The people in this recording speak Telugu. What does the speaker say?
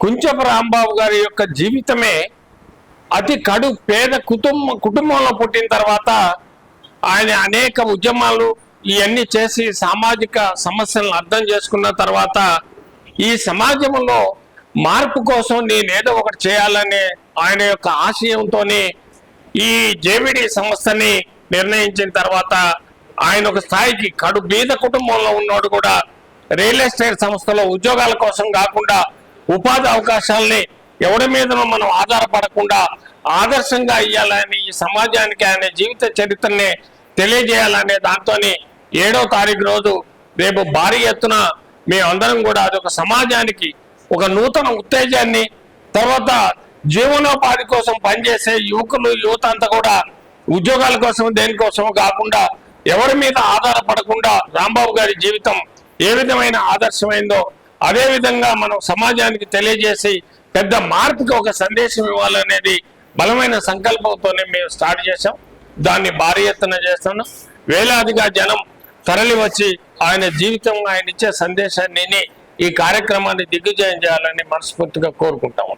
కుంచపు రాంబాబు గారి యొక్క జీవితమే అతి కడు పేద కుటుంబ కుటుంబంలో పుట్టిన తర్వాత ఆయన అనేక ఉద్యమాలు ఇవన్నీ చేసి సామాజిక సమస్యలను అర్థం చేసుకున్న తర్వాత ఈ సమాజంలో మార్పు కోసం నేనేదో ఒకటి చేయాలనే ఆయన యొక్క ఆశయంతో ఈ జేవిడి సంస్థని నిర్ణయించిన తర్వాత ఆయన ఒక స్థాయికి కడు బీద కుటుంబంలో ఉన్నాడు కూడా రియల్ ఎస్టేట్ సంస్థలో ఉద్యోగాల కోసం కాకుండా ఉపాధి అవకాశాలని ఎవరి మీద మనం ఆధారపడకుండా ఆదర్శంగా ఇవ్వాలని ఈ సమాజానికి ఆయన జీవిత చరిత్రని తెలియజేయాలనే దాంతోని ఏడో తారీఖు రోజు రేపు భారీ ఎత్తున మేమందరం కూడా అదొక సమాజానికి ఒక నూతన ఉత్తేజాన్ని తర్వాత జీవనోపాధి కోసం పనిచేసే యువకులు యువత అంతా కూడా ఉద్యోగాల కోసం దేనికోసం కాకుండా ఎవరి మీద ఆధారపడకుండా రాంబాబు గారి జీవితం ఏ విధమైన ఆదర్శమైందో అదేవిధంగా మనం సమాజానికి తెలియజేసి పెద్ద మార్పుకి ఒక సందేశం ఇవ్వాలనేది బలమైన సంకల్పంతోనే మేము స్టార్ట్ చేశాం. దాన్ని భారీ ఎత్తున చేస్తున్నాం వేలాదిగా జనం తరలి వచ్చి ఆయన జీవితం ఆయన ఇచ్చే సందేశాన్ని ఈ కార్యక్రమాన్ని దిగ్విజయం చేయాలని మనస్ఫూర్తిగా కోరుకుంటాము